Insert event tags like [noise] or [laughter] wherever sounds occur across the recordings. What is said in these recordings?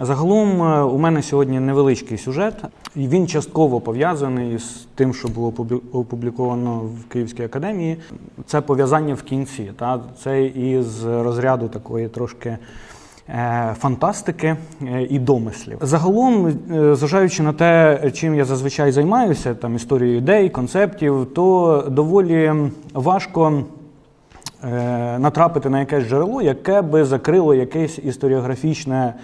Загалом е, у мене сьогодні невеличкий сюжет, і він частково пов'язаний з тим, що було опубліковано в Київській академії. Це пов'язання в кінці. Та? Це із розряду такої трошки. е, Фантастики е, і домислів. Загалом, зважаючи на те, чим я зазвичай займаюся, там історією ідей, концептів, то доволі важко натрапити на якесь джерело, яке би закрило якесь історіографічне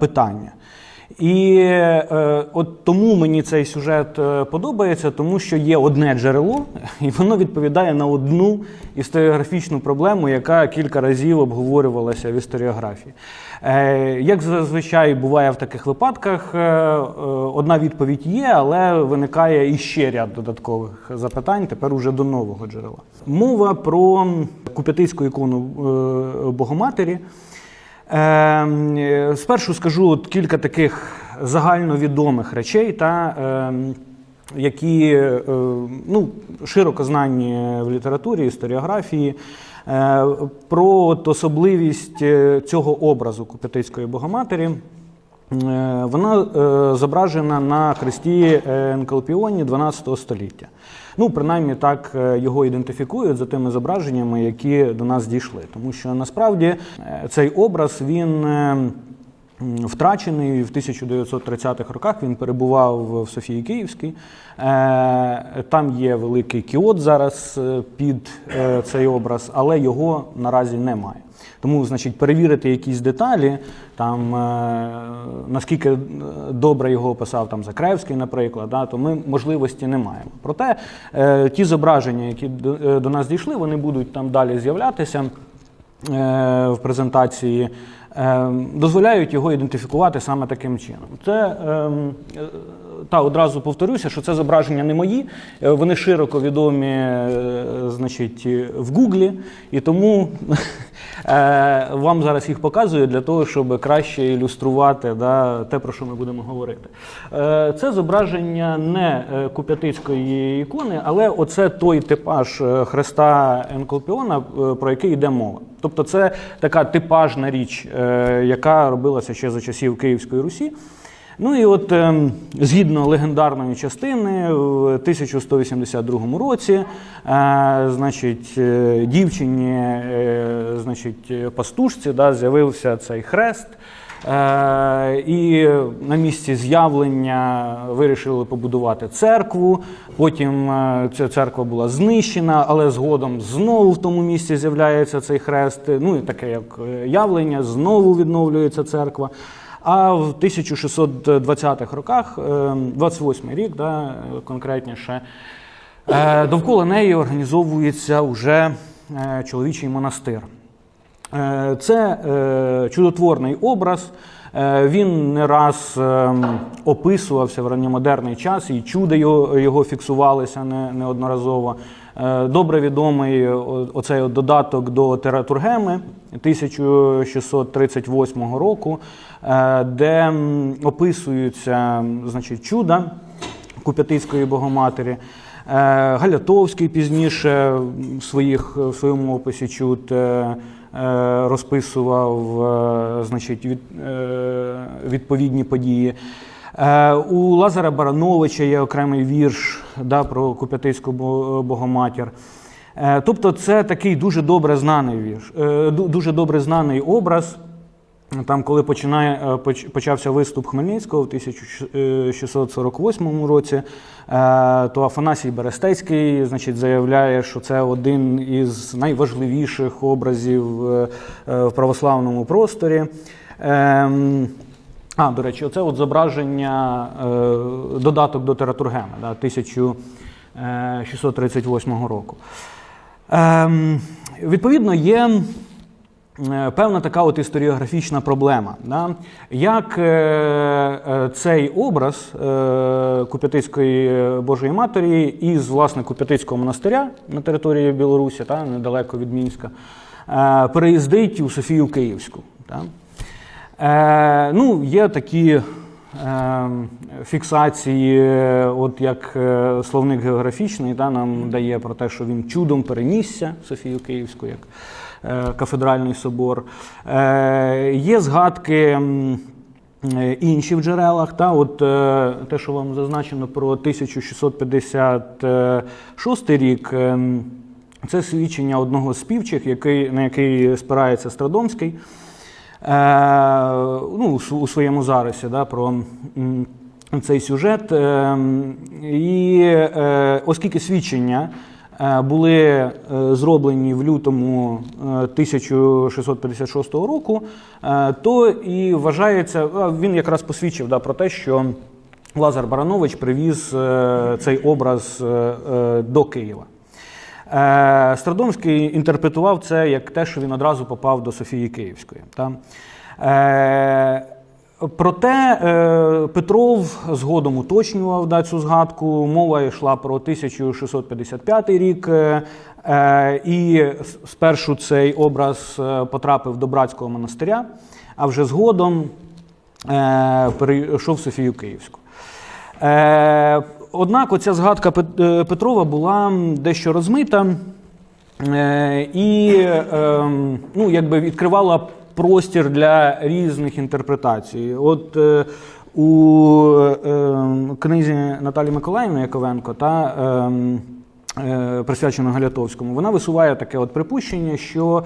питання. І е, от тому мені цей сюжет е, подобається, тому що є одне джерело, [laughs] і воно відповідає на одну історіографічну проблему, яка кілька разів обговорювалася в історіографії. Е, як зазвичай буває в таких випадках, е, е, одна відповідь є, але виникає іще ряд додаткових запитань, тепер уже до нового джерела. Мова про куп'ятицьку ікону е, Богоматері. Ем, е, Спершу скажу от кілька таких загальновідомих речей, та, ем, які е, ну, широко знані в літературі, історіографії, е, про от особливість е, цього образу Куп'ятицької Богоматері. Е, Вона е, зображена на хресті е, Енкалпіоні 12 століття. Ну, принаймні так е, його ідентифікують за тими зображеннями, які до нас дійшли. Тому що насправді е, цей образ він. Втрачений в 1930-х роках він перебував в Софії Київській. Е, Там є великий кіот зараз е, під е, цей образ, але його наразі немає. Тому, значить, перевірити якісь деталі, там наскільки добре його описав там Закревський, наприклад, да, то ми можливості не маємо. Проте ті зображення, які до, нас дійшли, вони будуть там далі з'являтися в презентації. Е, Дозволяють його ідентифікувати саме таким чином. Це ем, та одразу повторюся, що це зображення не мої. е, Вони широко відомі, е, значить, в Гуглі, і тому [laughs] е, вам зараз їх показую для того, щоб краще ілюструвати да, те, про що ми будемо говорити. Це зображення не куп'ятицької ікони, але оце той типаж хреста Енколпіона, про який йде мова. Тобто це така типажна річ, яка робилася ще за часів Київської Русі. Ну і от ем, згідно легендарної частини, в 1182 році, е, значить, е, дівчині, е, значить, пастушці, да, з'явився цей хрест. І на місці з'явлення вирішили побудувати церкву. Потім ця церква була знищена, але згодом знову в тому місці з'являється цей хрест. Ну і таке як явлення, знову відновлюється церква. А в 1620-х роках, е, 28 рік, да, е, конкретніше, е, довкола неї організовується уже е, чоловічий монастир. Е, Це е, чудотворний образ. Е, Він не раз описувався в ранньомодерний час, і його, його фіксувалися неодноразово. Е, Добре відомий оцей от додаток до Тератургеми 1638 року, е, де описуються значить, чуда Куп'ятицької Богоматері. Е, Галятовський пізніше в своїх, в своєму описі чуд е, е, розписував е, значить, від, е, відповідні події. Е, У Лазара Барановича є окремий вірш да, про Куп'ятицьку Бо- Богоматір. Е, Тобто це такий дуже добре знаний вірш, е, дуже добре знаний образ. Там, коли починає, почався виступ Хмельницького в 1648 році, то Афанасій Берестецький значить, заявляє, що це один із найважливіших образів в православному просторі. А, до речі, оце от зображення, е, додаток до Тератургеми да, 1638 року. Ем, Відповідно, є е, певна така от історіографічна проблема. Да? Як е, е, цей образ е, Куп'ятицької Божої Матері із власне Куп'ятицького монастиря на території Білорусі, та, недалеко від Мінська, е, переїздить у Софію Київську. Та? Е, ну, є такі е, фіксації, от як е, словник географічний да, нам дає про те, що він чудом перенісся Софію Київську, як е, кафедральний собор. Е, є згадки. е, інші в джерелах. Та, от, те, що вам зазначено про 1656 рік, це свідчення одного з співчих, який, на який спирається Страдомський ну, у своєму зарисі да, про цей сюжет. Е, І е, оскільки свідчення е, були е, зроблені в лютому е, 1656 року, е, то і вважається, він якраз посвідчив да, про те, що Лазар Баранович привіз е, цей образ е, е, до Києва. Е, Страдомський інтерпретував це як те, що він одразу попав до Софії Київської. Та? Е, Проте е, Петров згодом уточнював да, цю згадку. Мова йшла про 1655 рік, і спершу цей образ потрапив до братського монастиря, а вже згодом перейшов Софію Київську. Однак оця згадка е, Петрова була дещо розмита е, і е, ну, якби відкривала простір для різних інтерпретацій. От е, у книзі Наталі Миколаївни Яковенко та е, е, присвячено Галятовському, вона висуває таке от припущення, що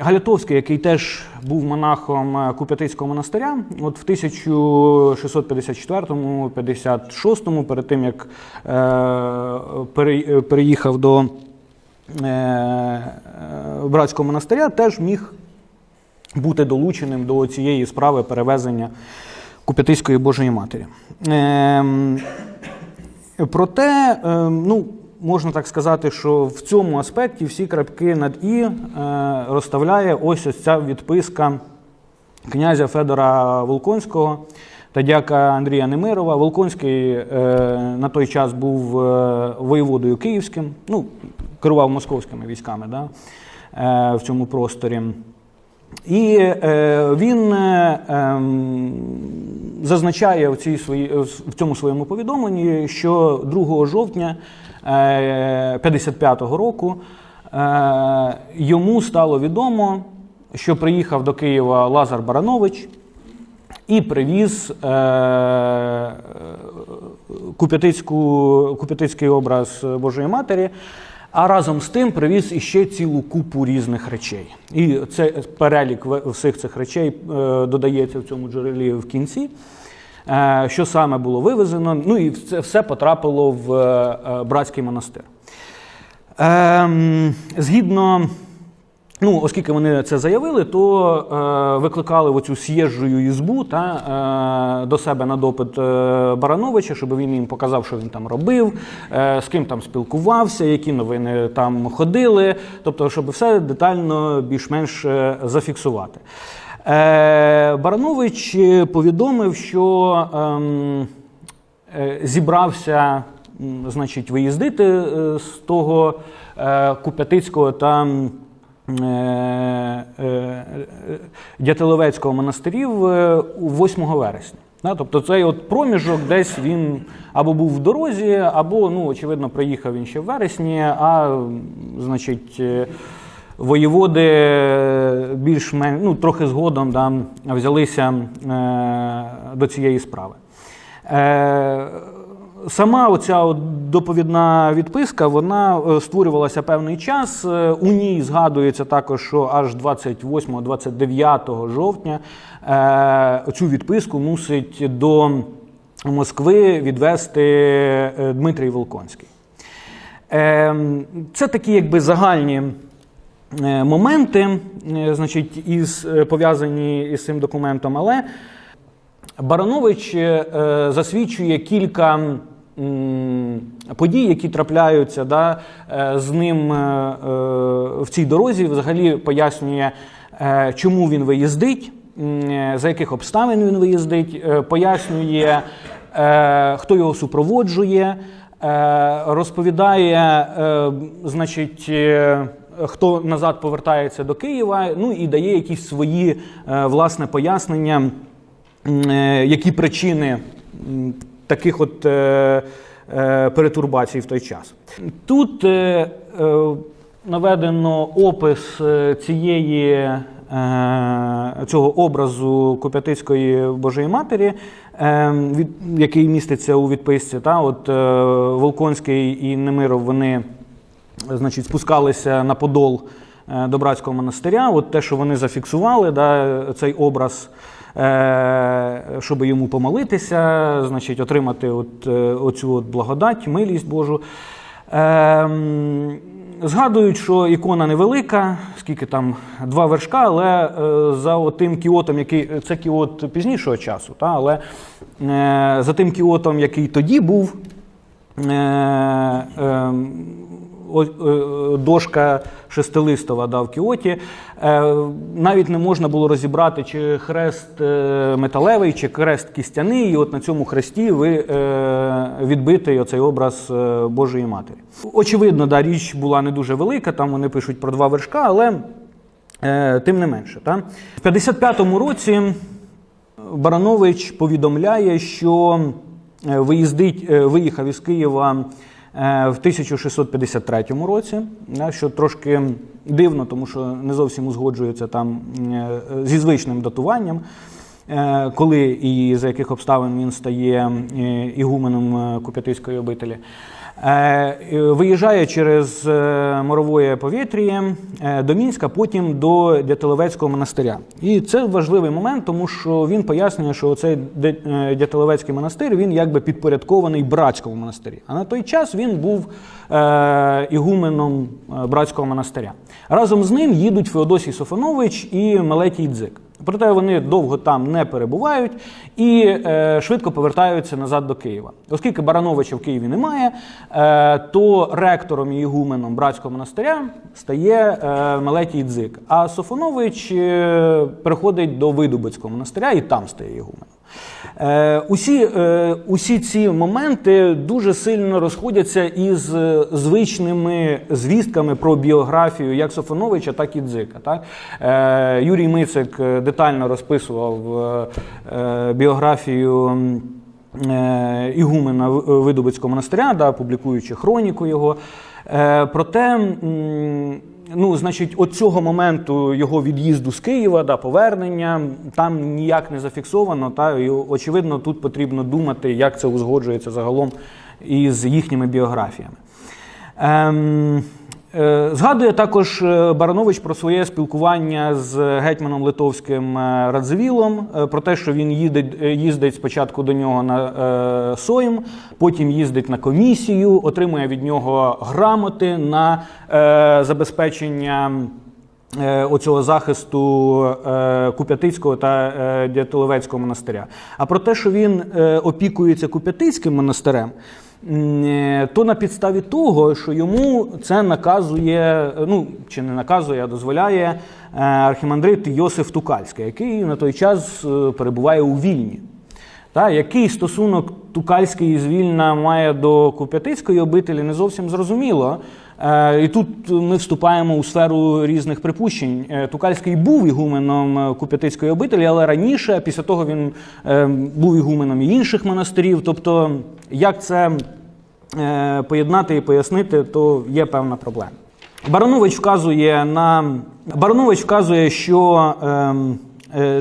Галятовський, який теж був монахом е, Куп'ятицького монастиря, от в 1654-56, перед тим як е, переїхав до е, братського монастиря, теж міг бути долученим до цієї справи перевезення Куп'ятицької Божої Матері. Ем, Проте, е, ну, можна так сказати, що в цьому аспекті всі крапки над І е, розставляє ось ось ця відписка князя Федора Волконського та дяка Андрія Немирова. Волконський е, на той час був е, воєводою київським, ну, керував московськими військами да, в цьому просторі. І е, він е, ем, зазначає в, цій свої, в цьому своєму повідомленні, що 2 жовтня е, 55-го року е, йому стало відомо, що приїхав до Києва Лазар Баранович і привіз Куп'ятицький образ Божої Матері. А разом з тим привіз іще цілу купу різних речей. І це перелік всіх цих речей е, додається в цьому джерелі в кінці. Е, що саме було вивезено, ну і це все потрапило в е, братський монастир. Ем, згідно, ну, оскільки вони це заявили, то е, викликали в оцю с'їжджую ізбу та, е, до себе на допит е, Барановича, щоб він їм показав, що він там робив, е, з ким там спілкувався, які новини там ходили, тобто, щоб все детально більш-менш е, зафіксувати. Е, Баранович е, повідомив, що ем, е, зібрався значить, виїздити е, з того е, Куп'ятицького та е, е, е, Дятиловецького монастирів е, 8 вересня. Тобто цей от проміжок десь він або був в дорозі, або, ну, очевидно, приїхав він ще в вересні, а значить. е, Воєводи більш-менш ну, трохи згодом да, взялися е, до цієї справи. Сама оця доповідна відписка вона е, створювалася певний час. Е, У ній згадується також, що аж 28-29 жовтня е, цю відписку мусить до Москви відвести Дмитрій Волконський. Це такі якби загальні моменти, значить, із, пов'язані із цим документом, але Баранович засвідчує кілька подій, які трапляються да, е, з ним е, е, в цій дорозі, взагалі пояснює, чому він виїздить, за яких обставин він виїздить, пояснює, хто його супроводжує, розповідає, значить. Хто назад повертається до Києва, ну і дає якісь свої власне пояснення, які причини таких от е, е, перетурбацій в той час. Тут е, е, наведено опис е, цієї е, цього образу Куп'ятицької Божої Матері, е, від, який міститься у відписці. Та, от, е, Волконський і Немиров вони значить, спускалися на подол е, до братського монастиря. От те, що вони зафіксували, да, цей образ, щоб йому помолитися, значить, отримати от, е, оцю от благодать, милість Божу. Ем, Згадують, що ікона невелика, скільки там два вершка, але е, за тим кіотом, який це кіот пізнішого часу, та, але е, за тим кіотом, який тоді був, е, е, о- е, дошка шестилистова да, в кіоті, е, навіть не можна було розібрати, чи хрест е, металевий, чи хрест кістяний, і от на цьому хресті ви е, відбитий оцей образ е, Божої Матері. Очевидно, да, річ була не дуже велика, там вони пишуть про два вершка, але е, тим не менше. Та? В 55-му році Баранович повідомляє, що е, виїздить, е, виїхав із Києва е, в 1653 році, що трошки дивно, тому що не зовсім узгоджується там е, зі звичним датуванням. е, Коли і за яких обставин він стає е, ігуменом Куп'ятиської обителі. Е, Виїжджає через е, морової повітря е, до Мінська, потім до Дятиловецького монастиря. І це важливий момент, тому що він пояснює, що цей Дятиловецький монастир він якби підпорядкований братському монастирі. А на той час він був ігуменом братського монастиря. Разом з ним їдуть Феодосій Софонович і Мелетій Дзик. Проте вони довго там не перебувають і е, швидко повертаються назад до Києва. Оскільки Барановича в Києві немає, е, то ректором і ігуменом братського монастиря стає е, Мелетій Дзик. А Софонович е, переходить до Видубицького монастиря і там стає ігуменом. Е, усі, е, усі ці моменти дуже сильно розходяться із е, звичними звістками про біографію як Софоновича, так і Дзика. Так? Юрій Мицик детально розписував біографію. Ігумена Видубицького монастиря, да, публікуючи хроніку його. Проте, ну, значить, от цього моменту його від'їзду з Києва, да, повернення, там ніяк не зафіксовано. Та, і, очевидно, тут потрібно думати, як це узгоджується загалом із їхніми біографіями. Ем, Згадує також е, Баранович про своє спілкування з гетьманом литовським е, Радзивілом, е, про те, що він їздить, е, їздить спочатку до нього на е, Сойм, потім їздить на комісію, отримує від нього грамоти на е, забезпечення. е, Оцього захисту е, Куп'ятицького та е, Дятиловецького монастиря. А про те, що він е, опікується Куп'ятицьким монастирем, е, то на підставі того, що йому це наказує, е, ну чи не наказує, а дозволяє е, архімандрит Йосиф Тукальський, який на той час е, перебуває у Вільні. Та, який стосунок Тукальський з Вільна має до Куп'ятицької обителі, не зовсім зрозуміло. Е, і тут ми вступаємо у сферу різних припущень. Е, Тукальський був ігуменом е, Куп'ятицької обителі, але раніше, після того він е, був ігуменом і інших монастирів. Тобто, як це е, поєднати і пояснити, то є певна проблема. Баранович вказує на Баранович вказує, що ем,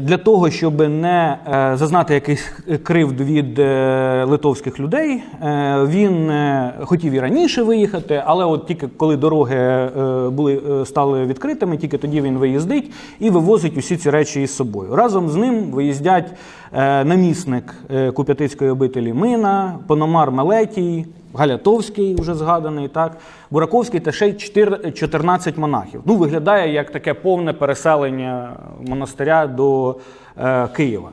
для того, щоб не е, зазнати якихось кривд від е, литовських людей, е, він е, хотів і раніше виїхати, але от тільки коли дороги е, були е, стали відкритими, тільки тоді він виїздить і вивозить усі ці речі із собою. Разом з ним виїздять е, намісник е, Куп'ятицької обителі Мина, Пономар Мелетій. Галятовський, вже згаданий, так, Бураковський та ще й чотир- 14 монахів. Ну, виглядає як таке повне переселення монастиря до е, Києва.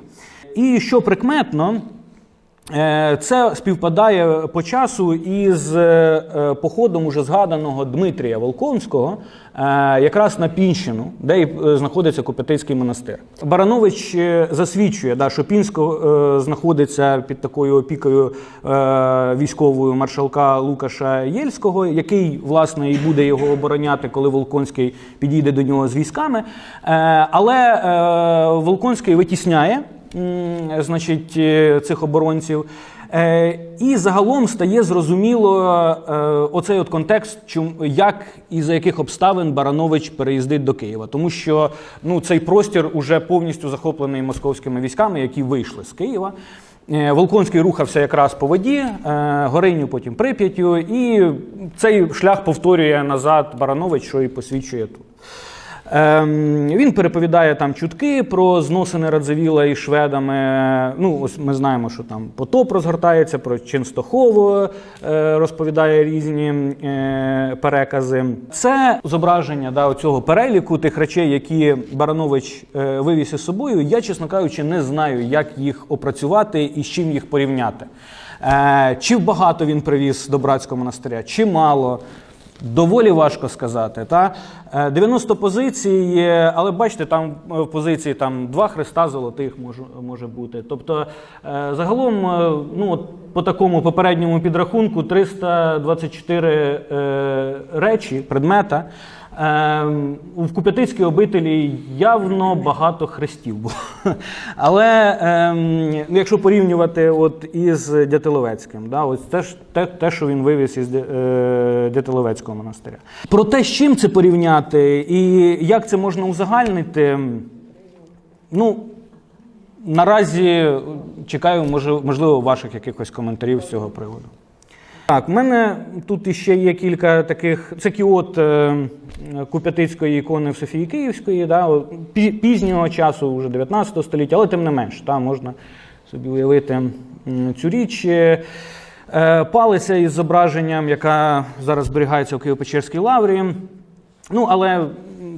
І що прикметно, Це співпадає по часу із е, е, походом уже згаданого Дмитрія Волконського е, якраз на Пінщину, де е, знаходиться Копятицький монастир. Баранович е, засвідчує, да, що Пінсько е, знаходиться під такою опікою е, військовою маршалка Лукаша Єльського, який власне і буде його обороняти, коли Волконський підійде до нього з військами. Е, Але е, Волконський витісняє значить, е, цих оборонців. Е, і загалом стає зрозуміло е, оцей от контекст, як і за яких обставин Баранович переїздить до Києва. Тому що ну, цей простір уже повністю захоплений московськими військами, які вийшли з Києва. Волконський рухався якраз по воді, Гориню потім Прип'яттю, і цей шлях повторює назад Баранович, що і посвідчує тут. Ем, він переповідає там чутки про зносини Радзивіла і шведами. Ну, ось ми знаємо, що там потоп розгортається, про Ченстохову е, розповідає різні е, перекази. Це зображення да, цього переліку тих речей, які Баранович е, вивіз із собою. Я, чесно кажучи, не знаю, як їх опрацювати і з чим їх порівняти. Чи багато він привіз до братського монастиря, чи мало. Доволі важко сказати. Та? Е, 90 позицій, е, але бачите, там е, в позиції там два хреста золотих може, може бути. Тобто, е, загалом, ну, от по такому попередньому підрахунку, 324 е, речі, предмета. В Куп'ятицькій обителі явно багато хрестів було. [laughs] Але ем, ну, якщо порівнювати от із Дятиловецьким, да, ось це ж те, те, що він вивіз із е, Дятиловецького монастиря. Про те, з чим це порівняти і як це можна узагальнити, ну, наразі чекаю, може, можливо, ваших якихось коментарів з цього приводу. Так, в мене тут іще є кілька таких. Це кіот е, Куп'ятицької ікони в Софії Київської, да, пізнього часу, вже 19 століття, але тим не менш, та, можна собі уявити цю річ. Е, е, Палиця із зображенням, яка зараз зберігається у Києво-Печерській лаврі. Ну, але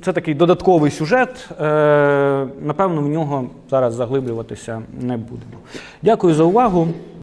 це такий додатковий сюжет. Е, напевно, в нього зараз заглиблюватися не будемо. Дякую за увагу.